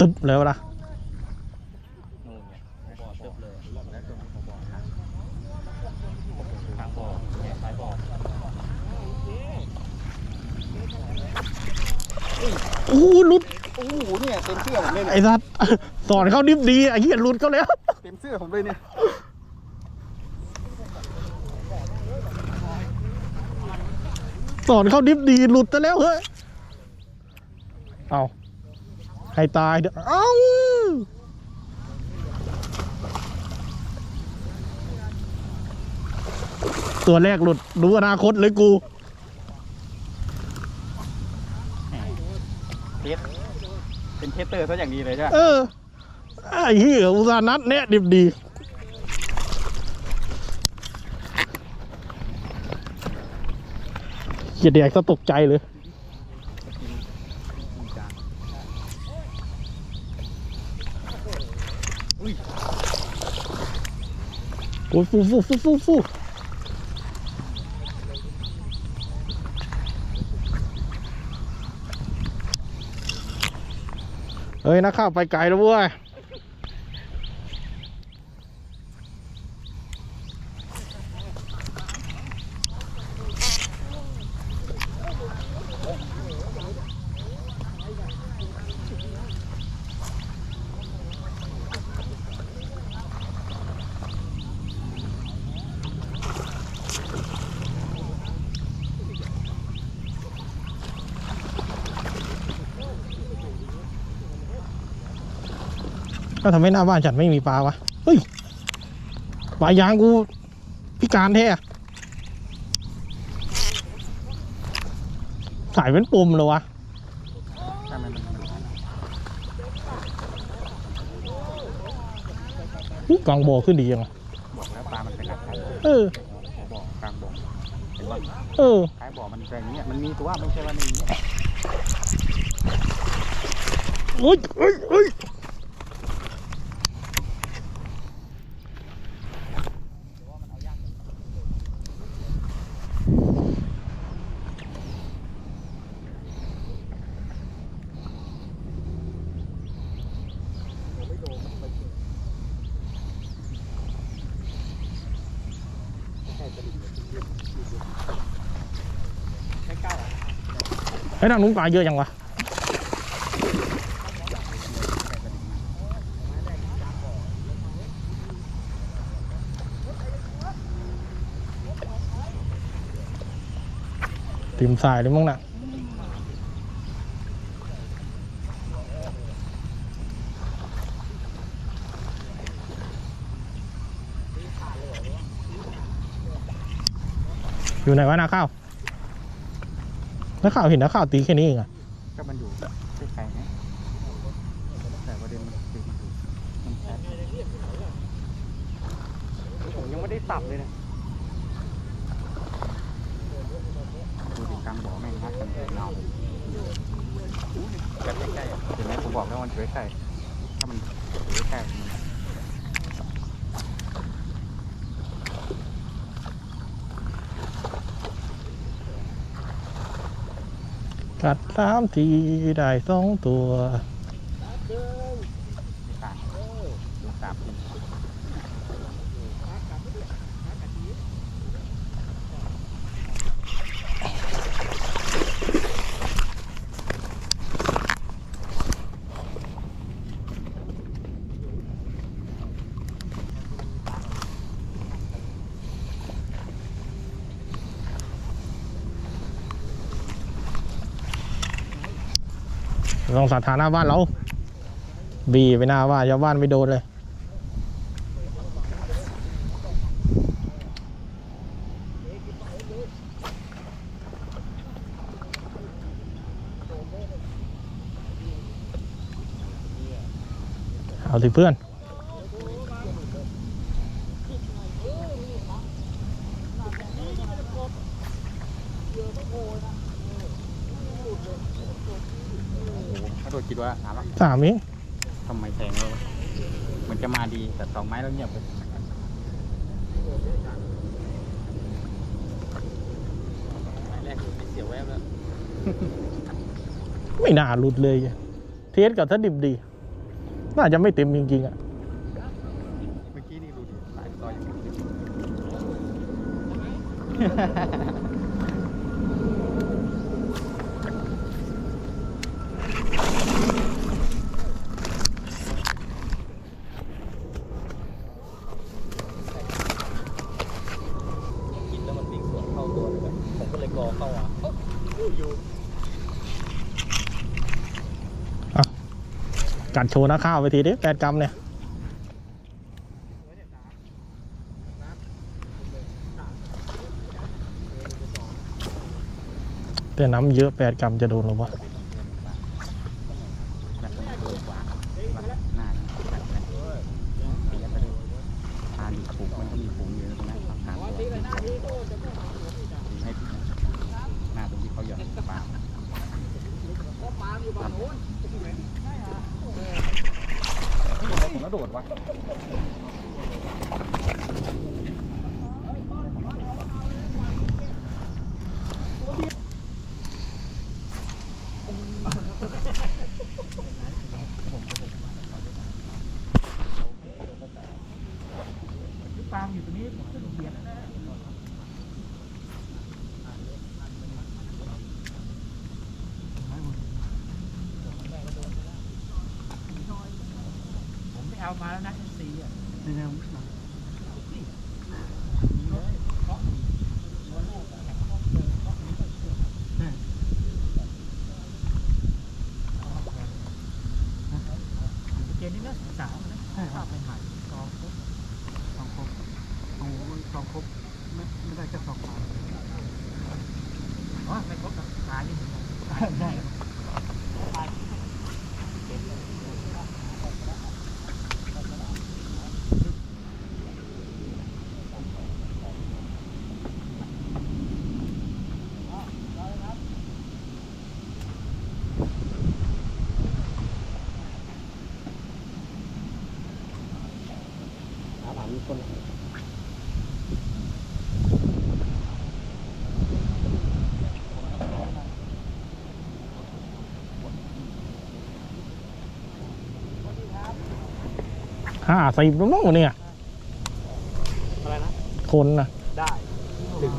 ตึ๊บเลยวะล่ะนู่นไงบ่อเติบเลยแล้วตรงนี้บ่อทางทางบ่อเนี่ยท้ายบ่อโอ้โหหลุดโอ้โหเนี่ยเต็มเสื้อผมเลยเนี่ยไอ้สัตว์สอนเขาดิบดีไอ้เหี้ยหลุดเขาแล้ว เต็มเสื้อผมเลยเนี่ยสอนเขาดิบดีหลุดซะแล้วเฮ้ย เอา ให้ตายเด้อเอ้าตัวแรกหลุดดูอนาคตเลยกูเทสเป็นเทสเตอร์ซะอย่างดีเลยใช่ไหมเออ ไอ้เหี้ยอุตส่าห์นัดเนี่ยดิบดีเหี้ยแดกซะตกใจเลย โอ้ยฟูฟูฟูฟูฟูเฮ้ยนักข่าวไปไกลแล้วเว้ย ก็ทำให้หน้าบ้านฉันไม่มีปลาวะเฮ้ยปลายางกูพิการแท้อะสายเป็นปุ่มเลยวะทำไมมันอุ๊ยกลางบ่อขึ้นดียังอะบอกแล้วปลา มันเป็นหลักท้ายบ่อเออบ่อกลางบ่อเห็นว่าเออท้ายบ่อมันเป็นอย่างเงี้ยมันมีตัวไม่ใช่ว่าไม่มีเฮ้ยเฮ้ยเฮ้ย ไอ้ทางนู้นปลาเยอะยังวะติมสายเลยมั้งน่ะอยู่ไหนวะนาข้าว นักข่าวเห็นนักข่าวตีแค่นี้เองอะก็มันอยู่ใกล้ๆไงแต่ประเด็นมันคือมันแค่ผมยังไม่ได้สับเลยนะดูดิกลางบ่อแม่งนัดกันเลยเงากันใกล้ๆเห็นไหมผมบอกแล้วมันอยู่ใกล้ๆถ้ามันอยู่ใกล้ๆ กัดสามทีได้สองตัว ไม่ต่างดูตามกิน ลองสาธารณะบ้านเรา บีไปหน้าบ้านชาวบ้านไม่โดนเลย เอาสิเพื่อน ถ้าโดนคิดว่าถามว่าสามนี้ทำไมแทงเราเหมือนจะมาดีแต่สองไม้แล้วเงียบไปไม้แรกคือเสียวแวบแล้วไม่น่าหลุดเลย เทสกับถ้าดิบดีเน่าจะไม่เต็มจริงๆอะเมื่อกี้นี่ดูดิสายซอยยังไม่ถึงกินแล้วมันวิ่งสวนเข้าตัวเลยแบบผมก็เลยกอเข้าอะอยู่ กัดโชว์หน้าข้าวไปทีดิแปดกรัมเนี่ยแต่น้ำเยอะแปดกรัมจะโดนหรือวะแบบมัน โดดวะาแบบหน้าแบบนั้นระยะไปเลยทานอยู่ฝูงมันก็มีฝูงอยู่ตรงนั้นฝั่งทางตัวให้หน้าตรงที่เขาหย่อนปลาผมกระโดดวะ ปางอยู่ตรงนี้ผมจะเบียดนะผมไม่เอามาแล้วนะซีอะนี่นะเกณฑ์นี้นะสามนะภาพใหม่ๆกองครบ สองครบโอ้โหสองครบไม่ไม่ได้แค่สองขาอ๋อไม่ครบกับขานี่ใช่ ห้าสิบแล้วมั้งเนี่ย อะไรนะ คนนะ ได้ถึง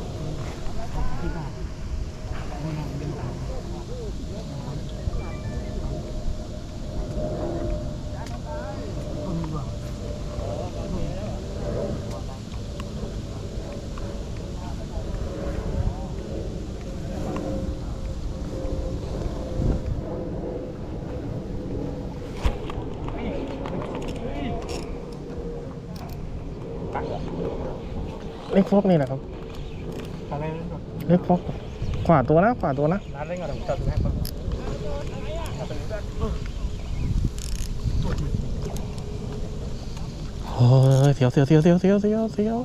กฟอกนี่แหละครับอะไรนั่นก่อนเล็กฟอกขวาตัวนะขวาตัวนะนัดเล่นก่อนผมจับดูให้ก่อนเอาไปเลยโอ้ยเสียวเสียวเสียวเสียวเสียวเสียว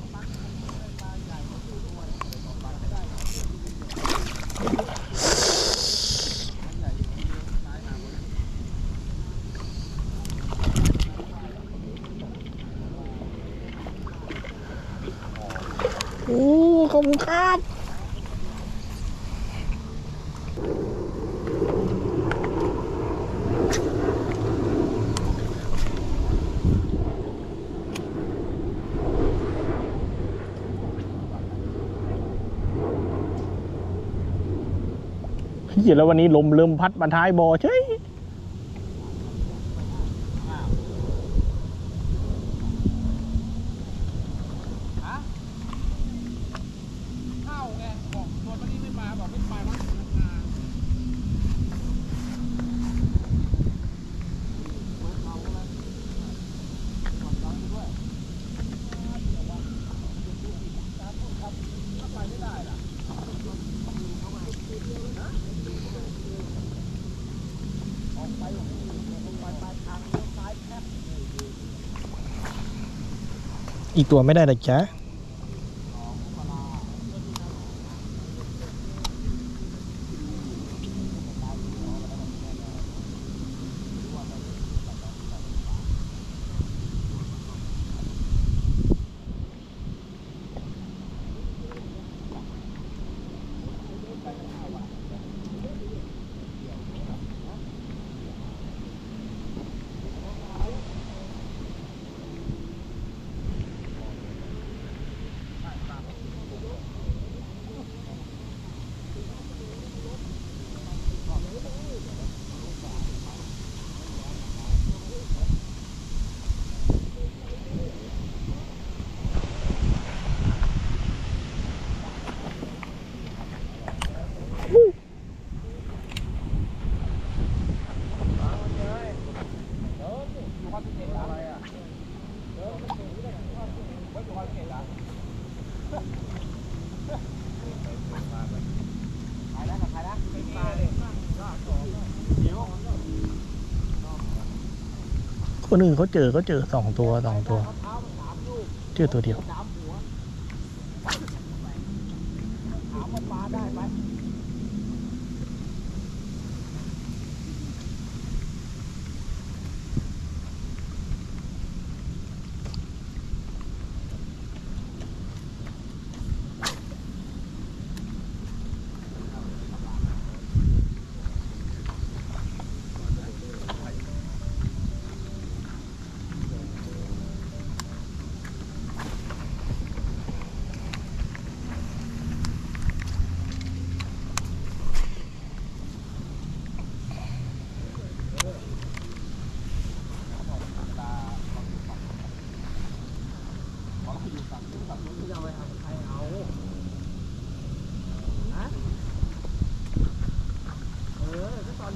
อบคุณครับเหี้ยแล้ววันนี้ลมเริ่มพัดมาท้ายบอเฉย เข้าไงบอกตัววันนี้ไม่มาบอกไม่มาวันมา อีกตัวไม่ได้เลยจ้ะ คนอื่นเขาเจอเขาเจอสองตัวสองตัว เจอตัวเดียว ห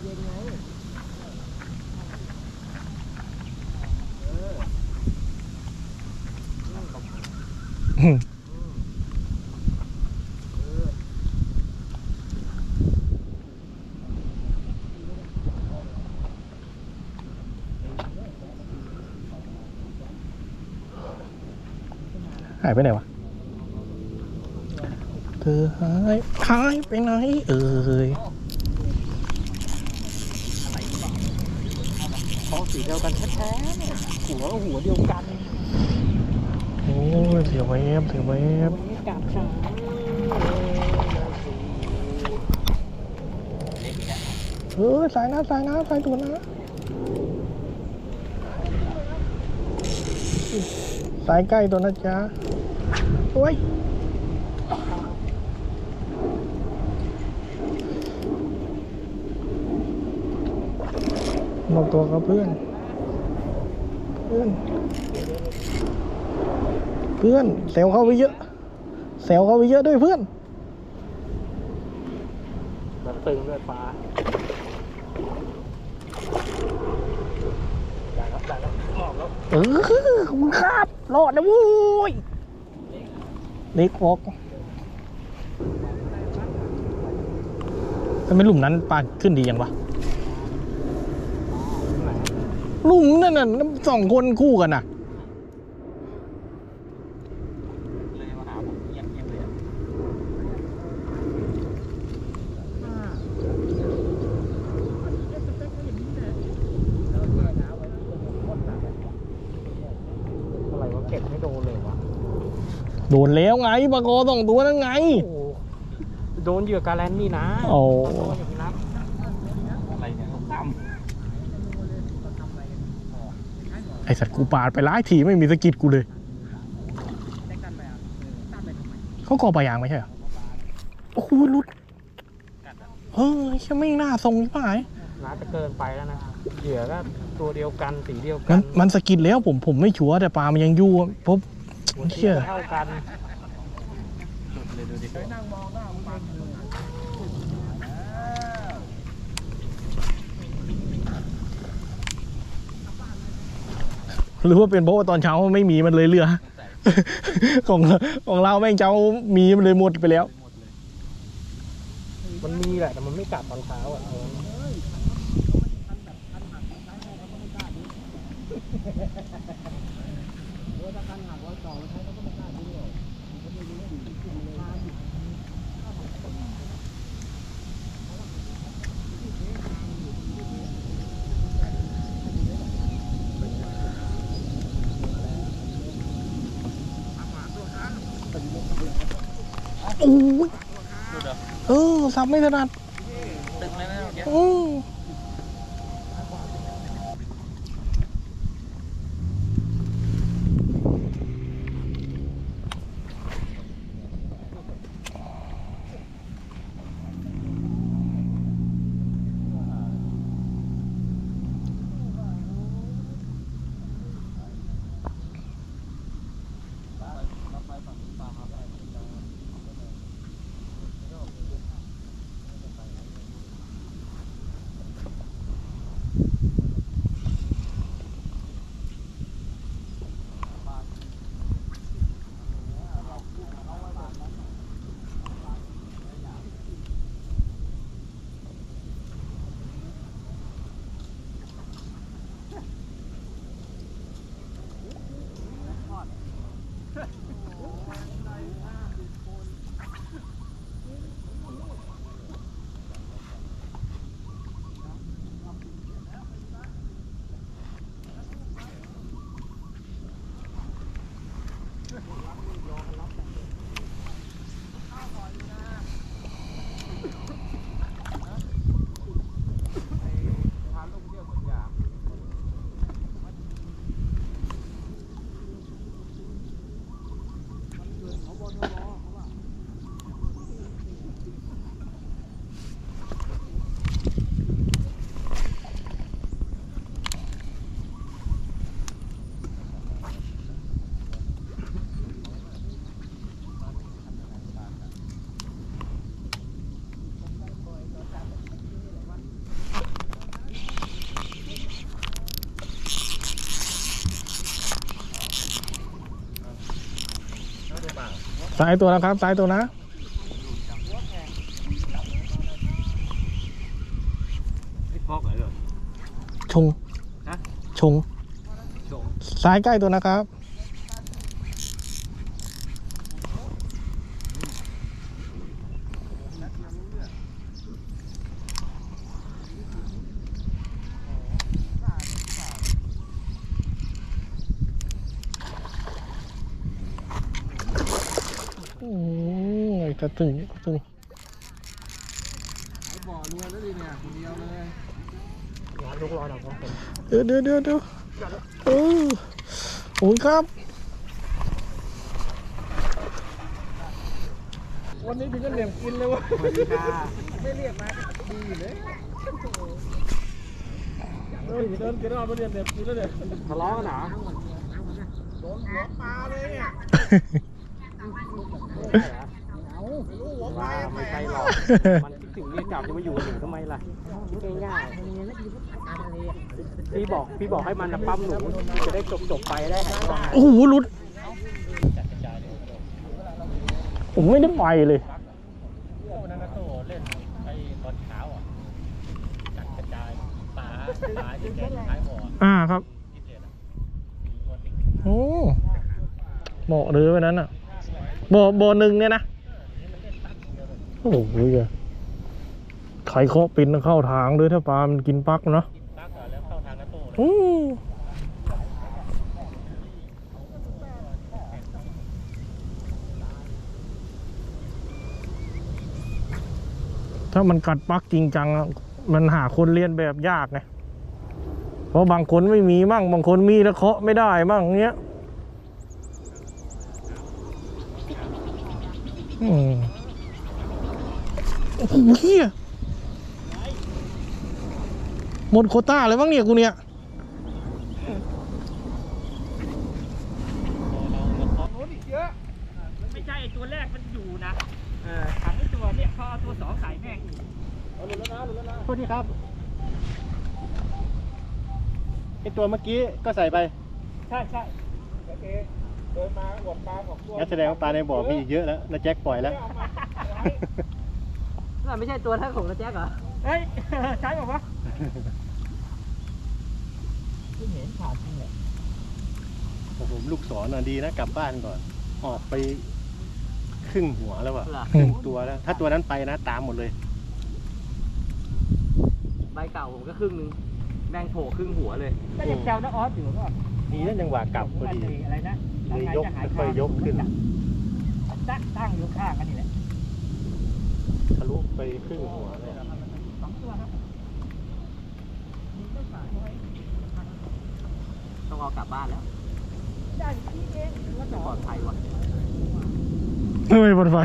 ายไปไหนวะ เธอหายหายไปไหนเอ่ย เขา สีเดียวกันแท้ๆหัวหัวเดียวกันโอ้ยเสียวแวบเสียวแวบกัดขาเออสายน้ำสายน้ำสายตัวนะสายใกล้ตัวนะจ๊ะโอ้ย นอกตัวกับเพื่อน เพื่อน เพื่อนเซลเข้าไปเยอะเซลเข้าไปเยอะด้วยเพื่อนแบบตึงด้วยฟ้าได้ครับได้แล้วหมอบแล้วเออขอบคุณครับรอดนะโว้ยเล็กบอกทำไมหลุมนั้นปลาขึ้นดียังวะห ลุมนั่นน่ะสองคนคู่กันน่ะเลยมาหาผมเงียบเงียบเลยอะอะไรวะเก็บไม่โดนเลยวะโดนแล้วไงปลากอสองตัวนั่นไงโอ้โหโดนเหยื่อการแลนนี่นะโอ้ โดนอย่างนี้นะอะไรเนี่ยผมท ไอ สัตว์กูปาดไปหลายทีไม่มีสะกิดกูเลยเขากอปลายางไม่ใช่เหรอโอ้โหหลุดเฮ้ยฉันไม่น่าทรงใช่ไหมำน่าจะเกินไปแล้วนะเหยื่อก็ตัวเดียวกันสีเดียวกัมันนมันสะกิดแล้วผมผมไม่ชัวร์แต่ปลามันยังอยู่เพราะหัวเชี่เชี่ยยเท่ากัน หลุดเลยดูดิ นั่งมองหน้า หรือว่าเป็นเพราะว่าตอนเช้าไม่มีมันเลยเรือ ของของเราแม่งเช้ามีมันเลยหมดไปแล้ว มันมีแหละ แต่มันไม่กัดตอนเช้าอะ โอ้ยเออซับไม่ถนัด ซ้ายตัวนะครับซ้ายตัวนะไม่ฟอกเหรอชงฮะชงโจงซ้ายใกล้ตัวนะครับ โอ้ ยกระตึงกระตึงบ่อรวยแล้วดิเนี่ยคนเดียวเลยงานลูกรอหนังของผมเดี๋ยวเดี๋ยวเดี๋ยวเดี๋ยวเออโอ้ยครับ วันนี้ถึงก็เหลี่ยมกินเลยวะสวัสดีค่ะไม่เรียกมาดีอยู่เลยเดินเดินกินรอบมาเรียนเหลี่ยมกินแล้วเนี่ยทะเลาะกันเหรอโดนหัวปลาเลยเนี่ยเอาว่า ไม่ใช่หรอกมันคิดถึงเรียกกลับจะมาอยู่กับหนูทำไมล่ะง่ายๆพี่บอกพี่บอกให้มันน่ะปั๊มหนูจะได้จบจบๆไปได้หายไปโอ้โหหลุดผมไม่ได้ไปเลย วันนั้นนะโตเล่นไอ้ตอนเช้าอะจัดกระจายปลาปลาที่แกท้ายบ่ออ่าครับ ที่เด็ดอะมีคนติดโอ้เหมาะเลยวันนั้นอะบ่อบ่อหนึ่งเนี่ยนะ โอ้โหไข่เคาะปินเข้าทางเลยถ้าปลามันกินปักเนาะตักอะแล้วเข้าทางนะโตอืมถ้ามันกัดปักจริงจังอะมันหาคนเรียนแบบยากไง เพราะบางคนไม่มีมั่ง บางคนมีแล้วเคาะไม่ได้มั่งเงี้ย อืม โอ้โหเฮียหมดโควต้าเลยมั้งเนี่ยกูเนี่ยไม่ใช่ไอ้ตัวแรกมันอยู่นะเออถังไอ้ตัวเนี่ยพอเอาตัวสองใส่แม่งโทษทีครับไอตัวเมื่อกี้ก็ใส่ไป ใช่ใช่งั้นแสดงว่าปลาในบ่อมีอีกเยอะแล้วนะแจ็คปล่อยแล้ว นั่นไม่ใช่ตัวท่านของนะแจ๊กเหรอ เฮ้ย ใช่ป่าวะไม่เห็นขาดจริงเลยโอ้โหลูกศรน่ะดีนะกลับบ้านก่อน ออกไปครึ่งหัวแล้วอะเหรอ ครึ่งตัวแล้ว ถ้าตัวนั้นไปนะตามหมดเลย ใบเก่าผมก็ครึ่งนึงแมงโผล่ครึ่งหัวเลย ก็ยังแซวน้าออสอยู่ก็ดีนะจังหวะกลับพอดี อะไรนะเลยยกค่อยๆยกขึ้น ตั้งตั้งอยู่ข้างกันนี่แหละ ทะลุไปครึ่งหัวเลยสองตัวครับต้องเอากลับบ้านแล้วได้ที่เองว่าไม่ปลอดภัยว่ะไมบนไฟ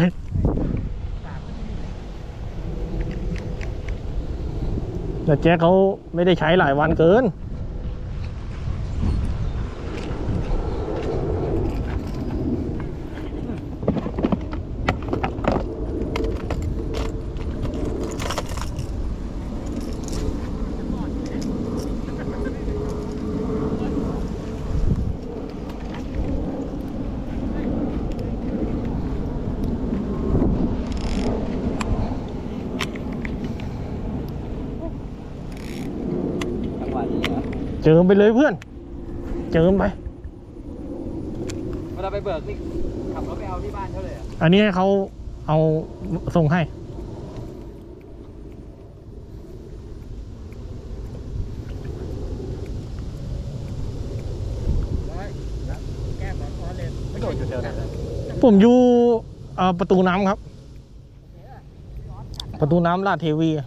แต่แจ๊คเขาไม่ได้ใช้หลายวันเกิน จังหวะนี้เหรอ เจิมไปเลยเพื่อน เจิมไป เวลาไปเบิกนี่ขับรถไปเอาที่บ้านเขาเลยเหรออันนี้ให้เขาเอาส่งให้แก้แบบออสเลยไม่โดดอยู่แถวไหนผมอยู่เอ่อประตูน้ำครับ ประตูน้ำลาดเทวีอะ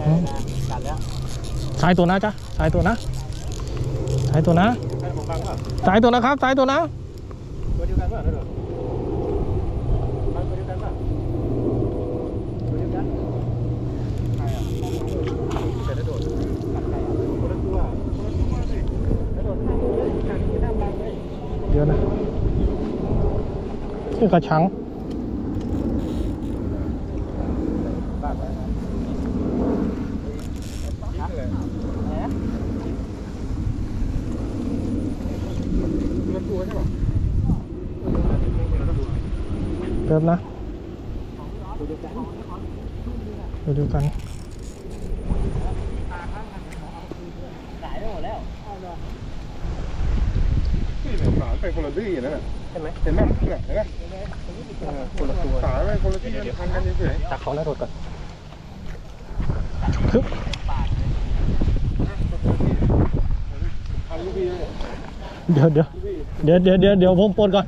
อืม กัดแล้ว ซ้ายตัวนะจ๊ะซ้ายตัวนะซ้ายตัวนะใครผมฟังป่ะซ้ายตัวนะครับซ้ายตัวนะตัวเดียวกันป่ะนะโดดฟังตัวเดียวกันป่ะตัวเดียวกันใครอะแต่ละโดดกัดใครอะคนละตัวคนละตัวสิแล้วโดดข้ามเลยข้ามไปข้ามบังเลยเดี๋ยวนะชื่อกระชัง และเรือตัวใช่ป่ะเริ่มนะดูดูกันไปคนละที่นะเห็นไหมเห็นไหมเห็นไหมคนละตัวสายไปคนละที่พันกันเฉยๆตักเขาแล้วถดก่อน เดี๋ยวเดี๋ยวเดี๋ยวเดี๋ยวเดี๋ยวผมปนก่อน